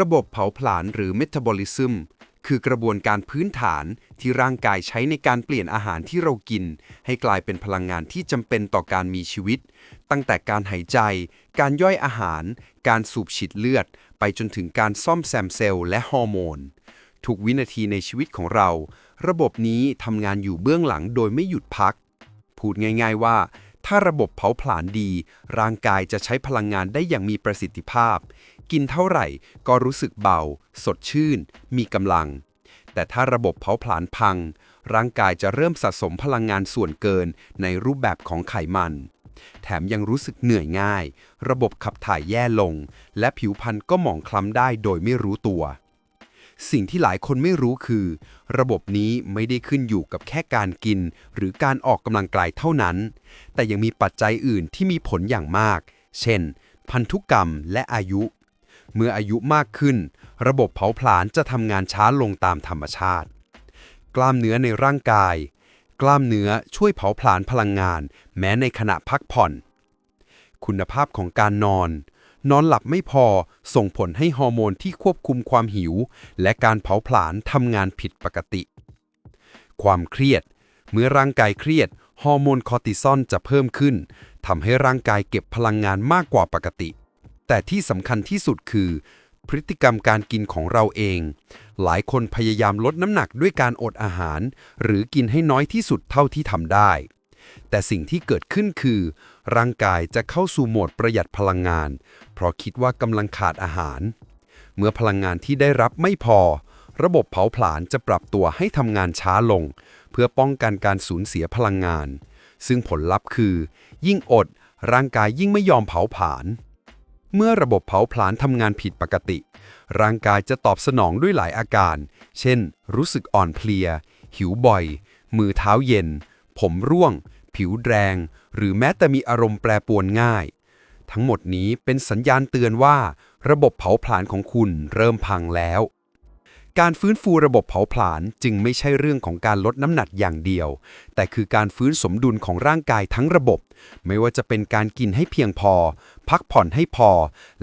ระบบเผาผลาญหรือเมตาบอลิซึมคือกระบวนการพื้นฐานที่ร่างกายใช้ในการเปลี่ยนอาหารที่เรากิน ให้กลายเป็นพลังงานที่จำเป็นต่อการมีชีวิต ตั้งแต่การหายใจ การย่อยอาหาร การสูบฉีดเลือด ไปจนถึงการซ่อมแซมเซลล์และฮอร์โมน ทุกวินาทีในชีวิตของเรา ระบบนี้ทำงานอยู่เบื้องหลังโดยไม่หยุดพัก พูดง่ายๆว่า ถ้าระบบเผาผลาญดี ร่างกายจะใช้พลังงานได้อย่างมีประสิทธิภาพ กินเท่าไหร่ ก็รู้สึกเบา สดชื่น มีกำลัง แต่ถ้าระบบเผาผลาญพัง ร่างกายจะเริ่มสะสมพลังงานส่วนเกินในรูปแบบของไขมัน แถมยังรู้สึกเหนื่อยง่าย ระบบขับถ่ายแย่ลง และผิวพรรณก็หมองคล้ำได้โดยไม่รู้ตัวสิ่งที่หลายคนไม่รู้คือ ระบบนี้ไม่ได้ขึ้นอยู่กับแค่การกิน หรือการออกกำลังกายเท่านั้น แต่ยังมีปัจจัยอื่นที่มีผลอย่างมาก เช่น พันธุกรรมและอายุ เมื่ออายุมากขึ้น ระบบเผาผลาญจะทำงานช้าลงตามธรรมชาติ กล้ามเนื้อในร่างกาย กล้ามเนื้อช่วยเผาผลาญพลังงาน แม้ในขณะพักผ่อน คุณภาพของการนอน นอนหลับไม่พอส่งผลให้ฮอร์โมนที่ควบคุมความหิว และการเผาผลาญทำงานผิดปกติ ความเครียด เมื่อร่างกายเครียดฮอร์โมนคอร์ติซอลจะเพิ่มขึ้นทำให้ร่างกายเก็บพลังงานมากกว่าปกติ แต่ที่สำคัญที่สุดคือ พฤติกรรมการกินของเราเอง หลายคนพยายามลดน้ำหนักด้วยการอดอาหาร หรือกินให้น้อยที่สุดเท่าที่ทำได้ แต่สิ่งที่เกิดขึ้นคือ ร่างกายจะเข้าสู่โหมดประหยัดพลังงาน เพราะคิดว่ากำลังขาดอาหาร เมื่อพลังงานที่ได้รับไม่พอ ระบบเผาผลาญจะปรับตัวให้ทำงานช้าลง เพื่อป้องกันการสูญเสียพลังงาน ซึ่งผลลัพธ์คือ ยิ่งอดร่างกายยิ่งไม่ยอมเผาผลาญ เมื่อระบบเผาผลาญทำงานผิดปกติ ร่างกายจะตอบสนองด้วยหลายอาการ เช่น รู้สึกอ่อนเพลีย หิวบ่อย มือเท้าเย็น ผมร่วง ผิวแดง หรือแม้แต่มีอารมณ์แปรปรวนง่าย ทั้งหมดนี้เป็นสัญญาณเตือนว่า ระบบเผาผลาญของคุณเริ่มพังแล้ว การฟื้นฟูระบบเผาผลาญจึงไม่ใช่เรื่องของการลดน้ำหนักอย่างเดียว แต่คือการฟื้นสมดุลของร่างกายทั้งระบบ ไม่ว่าจะเป็นการกินให้เพียงพอ พักผ่อนให้พอ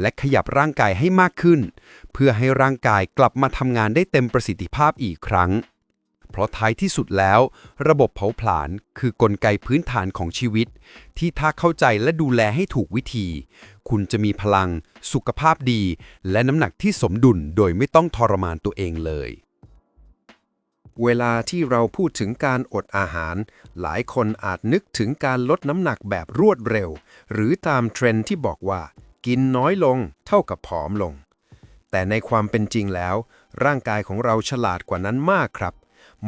และขยับร่างกายให้มากขึ้น เพื่อให้ร่างกายกลับมาทำงานได้เต็มประสิทธิภาพอีกครั้ง เพราะท้ายที่สุดแล้ว ระบบเผาผลาญคือกลไกพื้นฐานของชีวิต ที่ถ้าเข้าใจและดูแลให้ถูกวิธี คุณจะมีพลัง สุขภาพดี และน้ำหนักที่สมดุลโดยไม่ต้องทรมานตัวเองเลย เวลาที่เราพูดถึงการอดอาหาร หลายคนอาจนึกถึงการลดน้ำหนักแบบรวดเร็ว หรือตามเทรนด์ที่บอกว่า กินน้อยลงเท่ากับผอมลง แต่ในความเป็นจริงแล้ว ร่างกายของเราฉลาดกว่านั้นมากครับ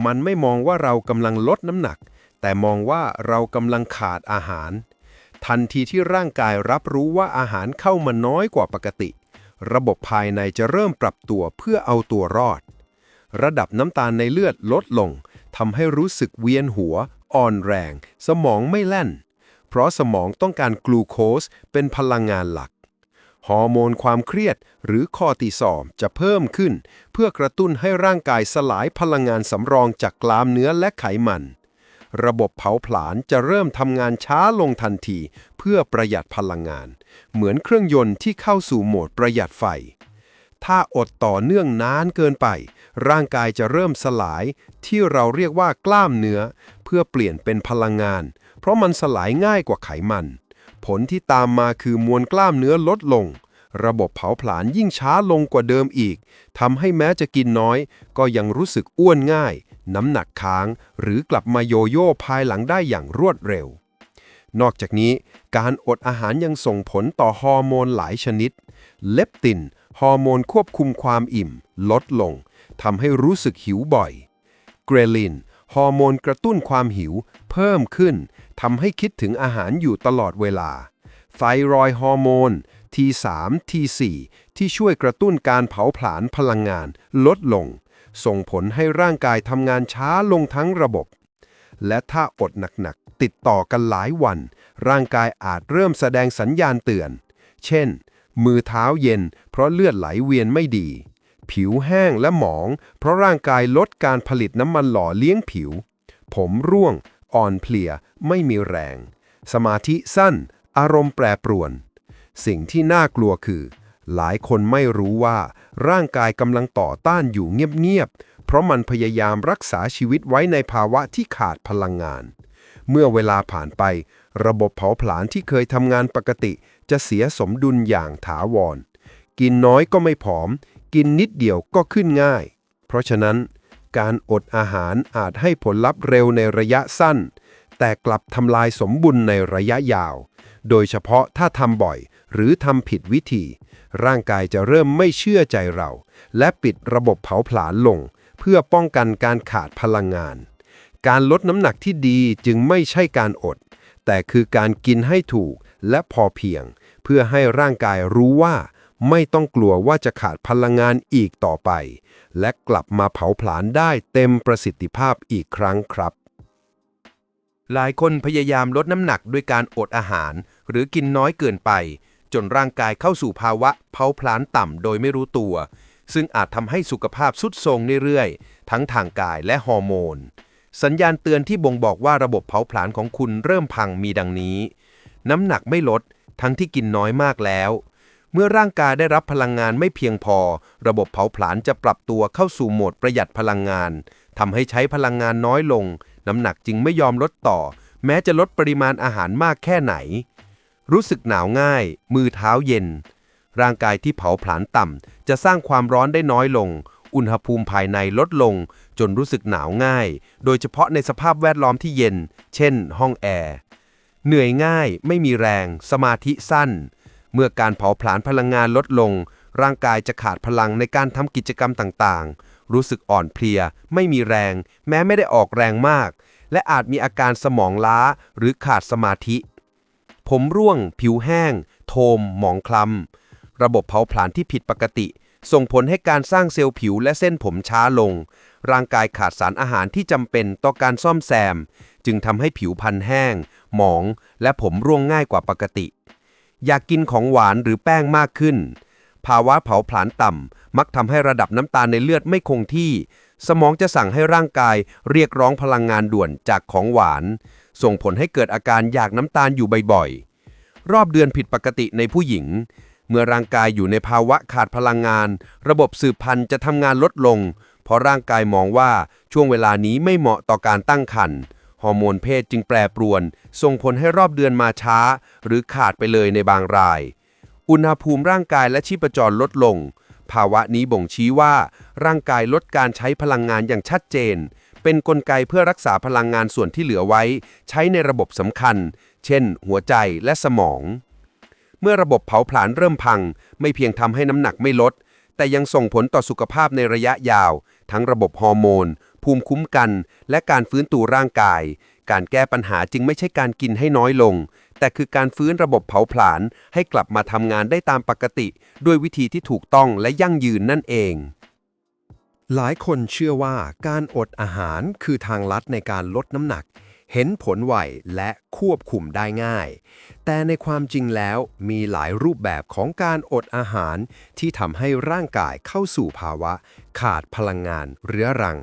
มันไม่มองว่าเรากำลังลดน้ำหนัก แต่มองว่าเรากำลังขาดอาหาร ทันทีที่ร่างกายรับรู้ว่าอาหารเข้ามาน้อยกว่าปกติ ระบบภายในจะเริ่มปรับตัวเพื่อเอาตัวรอด ระดับน้ำตาลในเลือดลดลงทำให้รู้สึกเวียนหัว อ่อนแรง สมองไม่แล่น เพราะสมองต้องการกลูโคสเป็นพลังงานหลัก ฮอร์โมนความเครียดหรือคอติซอลจะเพิ่มขึ้น เพื่อกระตุ้นให้ร่างกายสลายพลังงานสำรองจากกล้ามเนื้อและไขมัน ระบบเผาผลาญจะเริ่มทำงานช้าลงทันที เพื่อประหยัดพลังงาน เหมือนเครื่องยนต์ที่เข้าสู่โหมดประหยัดไฟ ถ้าอดต่อเนื่องนานเกินไป ร่างกายจะเริ่มสลายที่เราเรียกว่ากล้ามเนื้อ เพื่อเปลี่ยนเป็นพลังงาน เพราะมันสลายง่ายกว่าไขมัน ผลที่ตามมาคือมวลกล้ามเนื้อลดลง ระบบเผาผลาญยิ่งช้าลงกว่าเดิมอีกทำให้แม้จะกินน้อย ก็ยังรู้สึกอ้วนง่าย น้ำหนักค้าง หรือกลับมาโยโย่ภายหลังได้อย่างรวดเร็วนอกจากนี้การอดอาหารยังส่งผลต่อฮอร์โมนหลายชนิด เลปติน ฮอร์โมนควบคุมความอิ่ม ลดลง ทำให้รู้สึกหิวบ่อยเกรลินฮอร์โมนกระตุ้นความหิวเพิ่มขึ้นทำให้คิดถึงอาหารอยู่ตลอดเวลา ไทรอยฮอร์โมน T3 T4 ที่ช่วยกระตุ้นการเผาผลาญพลังงานลดลง ส่งผลให้ร่างกายทำงานช้าลงทั้งระบบ และถ้าอดหนักๆ ติดต่อกันหลายวัน ร่างกายอาจเริ่มแสดงสัญญาณเตือน เช่น มือเท้าเย็นเพราะเลือดไหลเวียนไม่ดี ผิวแห้งและหมอง เพราะร่างกายลดการผลิตน้ำมันหล่อเลี้ยงผิว ผมร่วง อ่อนเพลีย ไม่มีแรง สมาธิสั้น อารมณ์แปรปรวน สิ่งที่น่ากลัวคือ หลายคนไม่รู้ว่า ร่างกายกำลังต่อต้านอยู่เงียบๆ เพราะมันพยายามรักษาชีวิตไว้ในภาวะที่ขาดพลังงาน เมื่อเวลาผ่านไป ระบบเผาผลาญที่เคยทำงานปกติ จะเสียสมดุลอย่างถาวรกินน้อยก็ไม่ผอม กินนิดเดียวก็ขึ้นง่าย เพราะฉะนั้น การอดอาหารอาจให้ผลลัพธ์เร็วในระยะสั้น แต่กลับทำลายสมบุญในระยะยาว โดยเฉพาะถ้าทำบ่อยหรือทำผิดวิธี ร่างกายจะเริ่มไม่เชื่อใจเรา และปิดระบบเผาผลาญลง เพื่อป้องกันการขาดพลังงาน การลดน้ำหนักที่ดีจึงไม่ใช่การอด แต่คือการกินให้ถูกและพอเพียง เพื่อให้ร่างกายรู้ว่า ไม่ต้องกลัวว่าจะขาดพลังงานอีกต่อไป และกลับมาเผาผลาญได้เต็มประสิทธิภาพอีกครั้งครับ หลายคนพยายามลดน้ำหนักด้วยการอดอาหาร หรือกินน้อยเกินไป จนร่างกายเข้าสู่ภาวะเผาผลาญต่ำโดยไม่รู้ตัว ซึ่งอาจทำให้สุขภาพทรุดโทรมเรื่อยๆ ทั้งทางกายและฮอร์โมน สัญญาณเตือนที่บ่งบอกว่าระบบเผาผลาญของคุณเริ่มพังมีดังนี้ น้ำหนักไม่ลดทั้งที่กินน้อยมากแล้ว เมื่อร่างกายได้รับพลังงานไม่เพียงพอ ระบบเผาผลาญจะปรับตัวเข้าสู่โหมดประหยัดพลังงานทำให้ใช้พลังงานน้อยลง น้ำหนักจึงไม่ยอมลดต่อ แม้จะลดปริมาณอาหารมากแค่ไหน รู้สึกหนาวง่าย มือเท้าเย็น ร่างกายที่เผาผลาญต่ำจะสร้างความร้อนได้น้อยลง อุณหภูมิภายในลดลง จนรู้สึกหนาวง่าย โดยเฉพาะในสภาพแวดล้อมที่เย็น เช่น ห้องแอร์ เหนื่อยง่าย ไม่มีแรง สมาธิสั้น เมื่อการเผาผลาญพลังงานลดลง ร่างกายจะขาดพลังในการทำกิจกรรมต่างๆ รู้สึกอ่อนเพลีย ไม่มีแรง แม้ไม่ได้ออกแรงมาก และอาจมีอาการสมองล้าหรือขาดสมาธิ ผมร่วง ผิวแห้ง โทม หมองคล้ำ ระบบเผาผลาญที่ผิดปกติ ส่งผลให้การสร้างเซลล์ผิวและเส้นผมช้าลง ร่างกายขาดสารอาหารที่จำเป็นต่อการซ่อมแซม จึงทำให้ผิวพรรณแห้ง หมอง และผมร่วงง่ายกว่าปกติ อยากกินของหวานหรือแป้งมากขึ้น ภาวะเผาผลาญต่ำ มักทำให้ระดับน้ำตาลในเลือดไม่คงที่ สมองจะสั่งให้ร่างกายเรียกร้องพลังงานด่วนจากของหวาน ส่งผลให้เกิดอาการอยากน้ำตาลอยู่บ่อยๆ รอบเดือนผิดปกติในผู้หญิง เมื่อร่างกายอยู่ในภาวะขาดพลังงาน ระบบสืบพันธุ์จะทำงานลดลง เพราะร่างกายมองว่าช่วงเวลานี้ไม่เหมาะต่อการตั้งครรภ์ ฮอร์โมนเพศจึงแปรปรวน ส่งผลให้รอบเดือนมาช้า หรือขาดไปเลยในบางราย อุณหภูมิร่างกายและชีพจรลดลง ภาวะนี้บ่งชี้ว่า ร่างกายลดการใช้พลังงานอย่างชัดเจน เป็นนกลไกเพื่อรักษาพลังงานส่วนที่เหลือไว้ ใช้ในระบบสำคัญ เช่น หัวใจและสมอง เมื่อระบบเผาผลาญเริ่มพัง ไม่เพียงทำให้น้ำหนักไม่ลด แต่ยังส่งผลต่อสุขภาพในระยะยาว ทั้งระบบฮอร์โมน ภูมิคุ้มกัน และการฟื้นตัวร่างกาย การแก้ปัญหาจึงไม่ใช่การกินให้น้อยลง แต่คือการฟื้นระบบเผาผลาญให้กลับมาทำงานได้ตามปกติ ด้วยวิธีที่ถูกต้องและยั่งยืนนั่นเอง หลายคนเชื่อว่าการอดอาหารคือทางลัดในการลดน้ำหนัก เห็นผลไวและควบคุมได้ง่าย แต่ในความจริงแล้วมีหลายรูปแบบของการอดอาหารที่ทำให้ร่างกายเข้าสู่ภาวะ ขาดพลังงานเรื้อรัง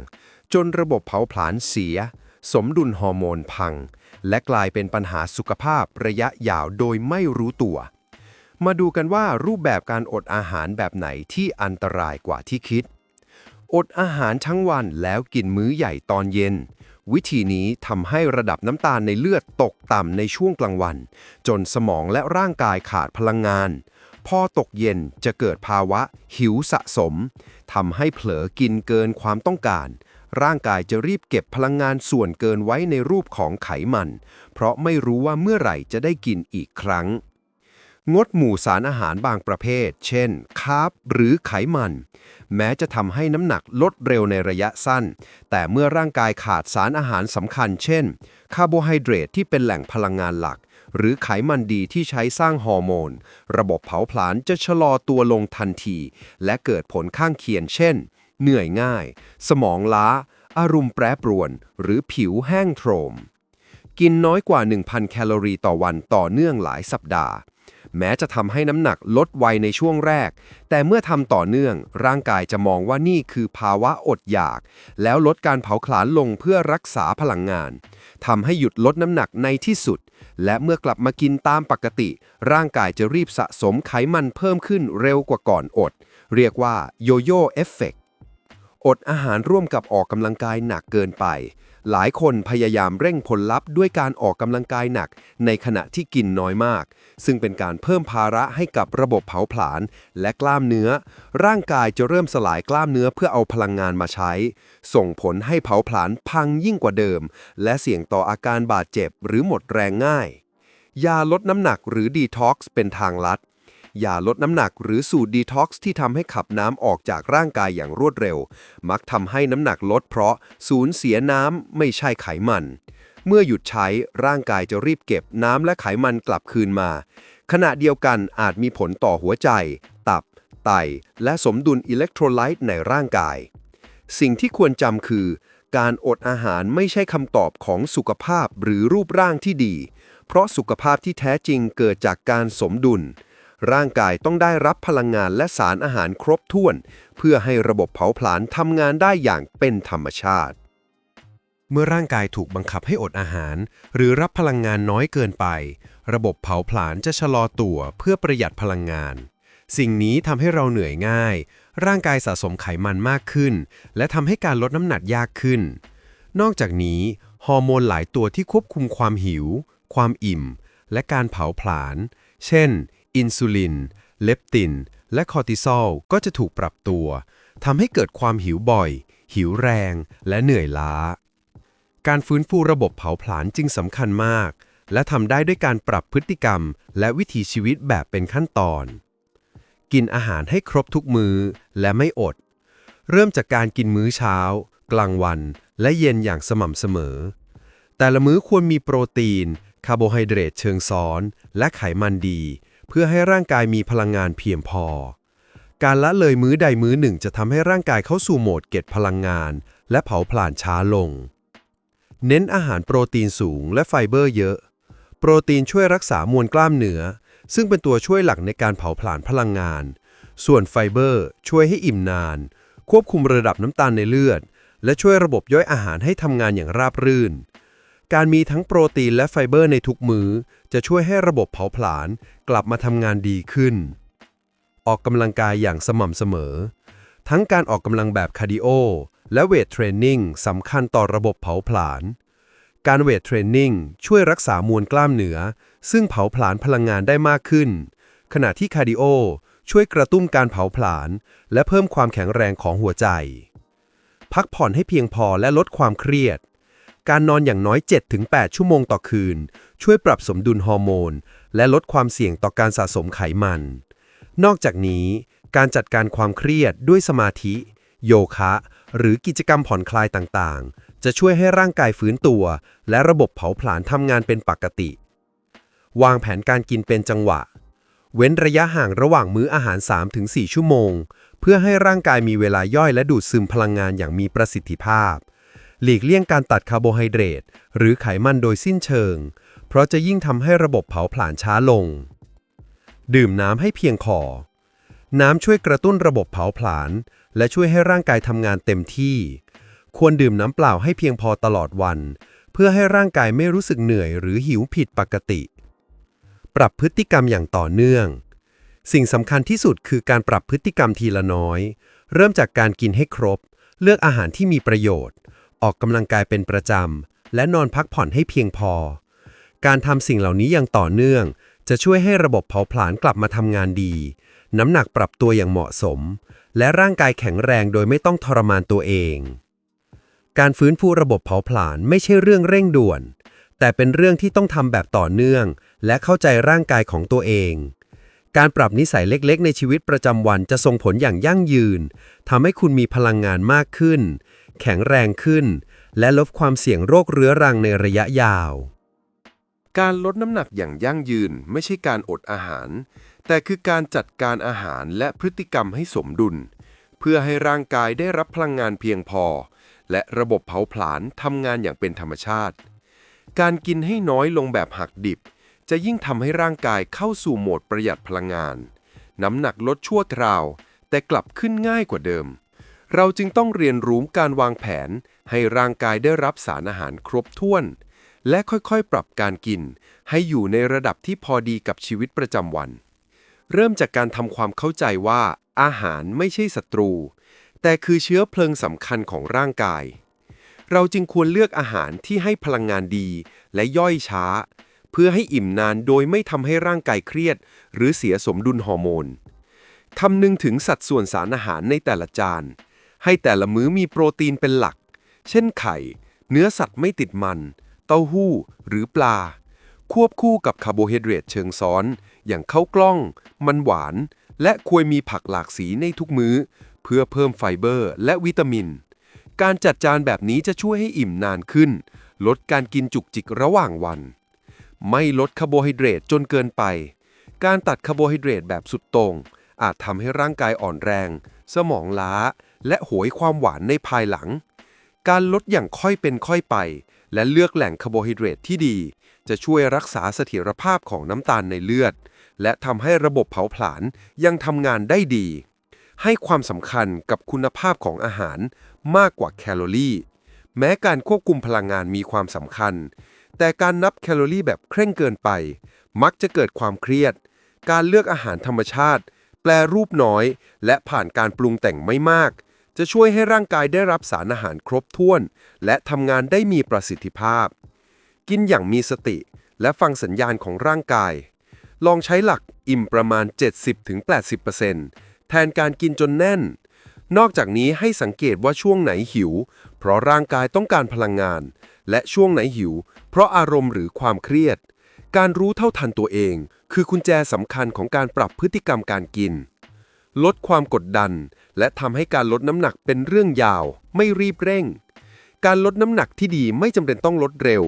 จนระบบเผาผลาญเสีย สมดุลฮอร์โมนพัง และกลายเป็นปัญหาสุขภาพระยะยาวโดยไม่รู้ตัว มาดูกันว่ารูปแบบการอดอาหารแบบไหนที่อันตรายกว่าที่คิด อดอาหารทั้งวันแล้วกินมื้อใหญ่ตอนเย็น วิธีนี้ทำให้ระดับน้ำตาลในเลือดตกต่ำในช่วงกลางวัน จนสมองและร่างกายขาดพลังงานพอตกเย็นจะเกิดภาวะหิวสะสมทำให้เผลอกินเกินความต้องการ ร่างกายจะรีบเก็บพลังงานส่วนเกินไว้ในรูปของไขมัน เพราะไม่รู้ว่าเมื่อไหร่จะได้กินอีกครั้ง งดหมู่สารอาหารบางประเภท เช่น คาร์บหรือไขมัน แม้จะทำให้น้ำหนักลดเร็วในระยะสั้น แต่เมื่อร่างกายขาดสารอาหารสำคัญ เช่น คาร์โบไฮเดรตที่เป็นแหล่งพลังงานหลัก หรือไขมันดีที่ใช้สร้างฮอร์โมน ระบบเผาผลาญจะชะลอตัวลงทันที และเกิดผลข้างเคียงเช่น เหนื่อยง่าย สมองล้า อารมณ์แปรปรวน หรือผิวแห้งโทรม กินน้อยกว่า 1,000 แคลอรี่ต่อวันต่อเนื่องหลายสัปดาห์ แม้จะทำให้น้ำหนักลดไวในช่วงแรก แต่เมื่อทำต่อเนื่อง ร่างกายจะมองว่านี่คือภาวะอดอยาก แล้วลดการเผาผลาญลงเพื่อรักษาพลังงานทำให้หยุดลดน้ำหนักในที่สุด และเมื่อกลับมากินตามปกติ ร่างกายจะรีบสะสมไขมันเพิ่มขึ้นเร็วกว่าก่อนอด เรียกว่าโยโย่เอฟเฟก อดอาหารร่วมกับออกกำลังกายหนักเกินไป หลายคนพยายามเร่งผลลัพธ์ด้วยการออกกำลังกายหนักในขณะที่กินน้อยมาก ซึ่งเป็นการเพิ่มภาระให้กับระบบเผาผลาญและกล้ามเนื้อ ร่างกายจะเริ่มสลายกล้ามเนื้อเพื่อเอาพลังงานมาใช้ ส่งผลให้เผาผลาญพังยิ่งกว่าเดิม และเสี่ยงต่ออาการบาดเจ็บหรือหมดแรงง่าย ยาลดน้ำหนักหรือดีท็อกซ์เป็นทางลัด ยาลดน้ำหนัก หรือสูตรดีท็อกซ์ที่ทำให้ขับน้ำออกจากร่างกายอย่างรวดเร็ว มักทำให้น้ำหนักลดเพราะสูญเสียน้ำไม่ใช่ไขมัน เมื่อหยุดใช้ร่างกายจะรีบเก็บน้ำและไขมันกลับคืนมา ขณะเดียวกันอาจมีผลต่อหัวใจ ตับ ไต และสมดุลอิเล็กโทรไลต์ในร่างกาย สิ่งที่ควรจำคือ การอดอาหารไม่ใช่คำตอบของสุขภาพหรือรูปร่างที่ดี เพราะสุขภาพที่แท้จริงเกิดจากการสมดุล ร่างกายต้องได้รับพลังงานและสารอาหารครบถ้วน เพื่อให้ระบบเผาผลาญทำงานได้อย่างเป็นธรรมชาติ เมื่อร่างกายถูกบังคับให้อดอาหาร หรือรับพลังงานน้อยเกินไป ระบบเผาผลาญจะชะลอตัวเพื่อประหยัดพลังงาน สิ่งนี้ทำให้เราเหนื่อยง่าย ร่างกายสะสมไขมันมากขึ้น และทำให้การลดน้ำหนักยากขึ้น นอกจากนี้ฮอร์โมนหลายตัวที่ควบคุมความหิว ความอิ่ม และการเผาผลาญ เช่น อินซูลิน เลปติน และคอร์ติซอลก็จะถูกปรับตัวทำให้เกิดความหิวบ่อย หิวแรง และเหนื่อยล้า การฟื้นฟูระบบเผาผลาญจึงสำคัญมาก และทำได้ด้วยการปรับพฤติกรรม และวิถีชีวิตแบบเป็นขั้นตอน กินอาหารให้ครบทุกมื้อและไม่อด เริ่มจากการกินมื้อเช้า กลางวัน และเย็นอย่างสม่ำเสมอ แต่ละมื้อควรมีโปรตีน คาร์โบไฮเดรตเชิงซ้อน และไขมันดี เพื่อให้ร่างกายมีพลังงานเพียงพอ การละเลยมื้อใดมื้อหนึ่งจะทำให้ร่างกายเข้าสู่โหมดเก็บพลังงาน และเผาผลาญช้าลง เน้นอาหารโปรตีนสูงและไฟเบอร์เยอะ โปรตีนช่วยรักษามวลกล้ามเนื้อ ซึ่งเป็นตัวช่วยหลักในการเผาผลาญพลังงาน ส่วนไฟเบอร์ช่วยให้อิ่มนาน ควบคุมระดับน้ำตาลในเลือด และช่วยระบบย่อยอาหารให้ทำงานอย่างราบรื่น การมีทั้งโปรตีนและไฟเบอร์ในทุกมื้อ จะช่วยให้ระบบเผาผลาญกลับมาทำงานดีขึ้น ออกกำลังกายอย่างสม่ำเสมอ ทั้งการออกกำลังแบบคาร์ดิโอและเวทเทรนนิ่งสำคัญต่อระบบเผาผลาญ การเวทเทรนนิ่งช่วยรักษามวลกล้ามเนื้อ ซึ่งเผาผลาญพลังงานได้มากขึ้น ขณะที่คาร์ดิโอช่วยกระตุ้นการเผาผลาญและเพิ่มความแข็งแรงของหัวใจ พักผ่อนให้เพียงพอและลดความเครียด การนอนอย่างน้อย 7-8 ชั่วโมงต่อคืน ช่วยปรับสมดุลฮอร์โมน และลดความเสี่ยงต่อการสะสมไขมัน นอกจากนี้ การจัดการความเครียดด้วยสมาธิ โยคะ หรือกิจกรรมผ่อนคลายต่างๆ จะช่วยให้ร่างกายฟื้นตัว และระบบเผาผลาญทำงานเป็นปกติ วางแผนการกินเป็นจังหวะ เว้นระยะห่างระหว่างมื้ออาหาร 3-4 ชั่วโมง เพื่อให้ร่างกายมีเวลาย่อยและดูดซึมพลังงานอย่างมีประสิทธิภาพ หลีกเลี่ยงการตัดคาร์โบไฮเดรตหรือไขมันโดยสิ้นเชิง เพราะจะยิ่งทำให้ระบบเผาผลาญช้าลง ดื่มน้ำให้เพียงพอน้ำช่วยกระตุ้นระบบเผาผลาญและช่วยให้ร่างกายทำงานเต็มที่ ควรดื่มน้ำเปล่าให้เพียงพอตลอดวัน เพื่อให้ร่างกายไม่รู้สึกเหนื่อยหรือหิวผิดปกติ ปรับพฤติกรรมอย่างต่อเนื่อง สิ่งสำคัญที่สุดคือการปรับพฤติกรรมทีละน้อย เริ่มจากการกินให้ครบ เลือกอาหารที่มีประโยชน์ ออกกำลังกายเป็นประจำ และนอนพักผ่อนให้เพียงพอ การทำสิ่งเหล่านี้อย่างต่อเนื่อง จะช่วยให้ระบบเผาผลาญกลับมาทำงานดี น้ำหนักปรับตัวอย่างเหมาะสม และร่างกายแข็งแรงโดยไม่ต้องทรมานตัวเอง การฟื้นฟูระบบเผาผลาญไม่ใช่เรื่องเร่งด่วน แต่เป็นเรื่องที่ต้องทำแบบต่อเนื่อง และเข้าใจร่างกายของตัวเองการปรับนิสัยเล็กๆ ในชีวิตประจำวันจะส่งผลอย่างยั่งยืนทำให้คุณมีพลังงานมากขึ้น แข็งแรงขึ้น และลดความเสี่ยงโรคเรื้อรังในระยะยาว การลดน้ำหนักอย่างยั่งยืนไม่ใช่การอดอาหาร แต่คือการจัดการอาหารและพฤติกรรมให้สมดุล เพื่อให้ร่างกายได้รับพลังงานเพียงพอ และระบบเผาผลาญทำงานอย่างเป็นธรรมชาติ การกินให้น้อยลงแบบหักดิบ จะยิ่งทำให้ร่างกายเข้าสู่โหมดประหยัดพลังงาน น้ำหนักลดชั่วคราว แต่กลับขึ้นง่ายกว่าเดิม เราจึงต้องเรียนรู้การวางแผน ให้ร่างกายได้รับสารอาหารครบถ้วน และค่อยๆ ปรับการกิน ให้อยู่ในระดับที่พอดีกับชีวิตประจำวัน เริ่มจากการทำความเข้าใจว่า อาหารไม่ใช่ศัตรู แต่คือเชื้อเพลิงสำคัญของร่างกาย เราจึงควรเลือกอาหารที่ให้พลังงานดีและย่อยช้า เพื่อให้อิ่มนานโดยไม่ทำให้ร่างกายเครียด หรือเสียสมดุลฮอร์โมนคำนึงถึงสัดส่วนสารอาหารในแต่ละจาน ให้แต่ละมื้อมีโปรตีนเป็นหลัก เช่นไข่ เนื้อสัตว์ไม่ติดมัน เต้าหู้ หรือปลา ควบคู่กับคาร์โบไฮเดรตเชิงซ้อน อย่างข้าวกล้อง มันหวาน และควรมีผักหลากสีในทุกมื้อ เพื่อเพิ่มไฟเบอร์และวิตามิน การจัดจานแบบนี้จะช่วยให้อิ่มนานขึ้น ลดการกินจุกจิกระหว่างวัน ไม่ลดคาร์โบไฮเดรตจนเกินไป การตัดคาร์โบไฮเดรตแบบสุดโต่งอาจทำให้ร่างกายอ่อนแรง สมองล้า และโหยความหวานในภายหลัง การลดอย่างค่อยเป็นค่อยไป และเลือกแหล่งคาร์โบไฮเดรตที่ดี จะช่วยรักษาเสถียรภาพของน้ำตาลในเลือด และทำให้ระบบเผาผลาญยังทำงานได้ดี ให้ความสำคัญกับคุณภาพของอาหารมากกว่าแคลอรี่ แม้การควบคุมพลังงานมีความสำคัญ แต่การนับแคลอรี่แบบเคร่งเกินไป มักจะเกิดความเครียด การเลือกอาหารธรรมชาติ แปลรูปน้อย และผ่านการปรุงแต่งไม่มาก จะช่วยให้ร่างกายได้รับสารอาหารครบถ้วน และทำงานได้มีประสิทธิภาพ กินอย่างมีสติ และฟังสัญญาณของร่างกาย ลองใช้หลักอิ่มประมาณ 70-80%แทนการกินจนแน่น นอกจากนี้ให้สังเกตว่าช่วงไหนหิว เพราะร่างกายต้องการพลังงาน และช่วงไหนหิว เพราะอารมณ์หรือความเครียด การรู้เท่าทันตัวเอง คือกุญแจสำคัญของการปรับพฤติกรรมการกิน ลดความกดดัน และทำให้การลดน้ำหนักเป็นเรื่องยาว ไม่รีบเร่ง การลดน้ำหนักที่ดีไม่จำเป็นต้องลดเร็ว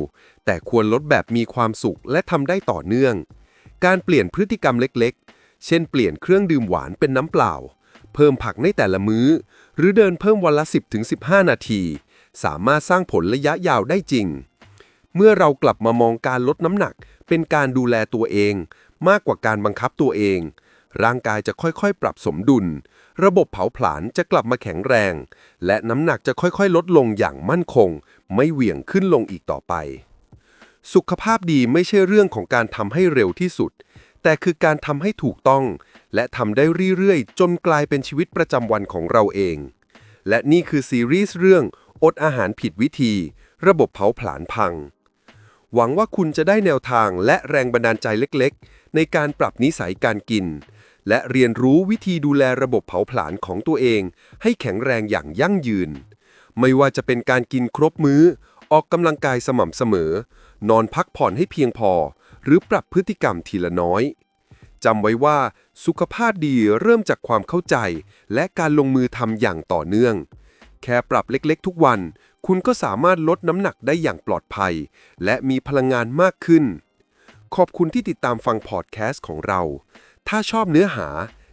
แต่ควรลดแบบมีความสุขและทำได้ต่อเนื่อง การเปลี่ยนพฤติกรรมเล็กๆ เช่นเปลี่ยนเครื่องดื่มหวานเป็นน้ำเปล่า เพิ่มผักในแต่ละมื้อ หรือเดินเพิ่มวันละ 10-15 นาที สามารถสร้างผลระยะยาวได้จริง เมื่อเรากลับมามองการลดน้ำหนัก เป็นการดูแลตัวเอง มากกว่าการบังคับตัวเองร่างกายจะค่อยๆ ปรับสมดุล ระบบเผาผลาญจะกลับมาแข็งแรง และน้ำหนักจะค่อยๆ ลดลงอย่างมั่นคง ไม่เหวี่ยงขึ้นลงอีกต่อไป สุขภาพดีไม่ใช่เรื่องของการทำให้เร็วที่สุด แต่คือการทำให้ถูกต้อง และทำได้เรื่อยๆ จนกลายเป็นชีวิตประจำวันของเราเอง และนี่คือซีรีส์เรื่องอดอาหารผิดวิธี ระบบเผาผลาญพัง หวังว่าคุณจะได้แนวทางและแรงบันดาลใจเล็กๆ ในการปรับนิสัยการกิน และเรียนรู้วิธีดูแลระบบเผาผลาญของตัวเอง ให้แข็งแรงอย่างยั่งยืน ไม่ว่าจะเป็นการกินครบมื้อ ออกกำลังกายสม่ำเสมอ นอนพักผ่อนให้เพียงพอ หรือปรับพฤติกรรมทีละน้อยจำไว้ว่าสุขภาพดีเริ่มจากความเข้าใจ และการลงมือทำอย่างต่อเนื่อง แค่ปรับเล็กๆ ทุกวัน คุณก็สามารถลดน้ำหนักได้อย่างปลอดภัย และมีพลังงานมากขึ้น ขอบคุณที่ติดตามฟังพอดแคสต์ของเรา ถ้าชอบเนื้อหา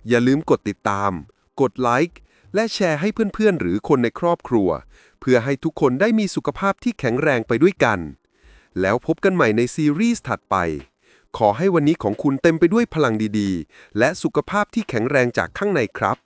อย่าลืมกดติดตาม กดไลค์และแชร์ให้เพื่อนๆ หรือคนในครอบครัว เพื่อให้ทุกคนได้มีสุขภาพที่แข็งแรงไปด้วยกัน แล้วพบกันใหม่ในซีรีส์ถัดไป ขอให้วันนี้ของคุณเต็มไปด้วยพลังดีๆ และสุขภาพที่แข็งแรงจากข้างในครับ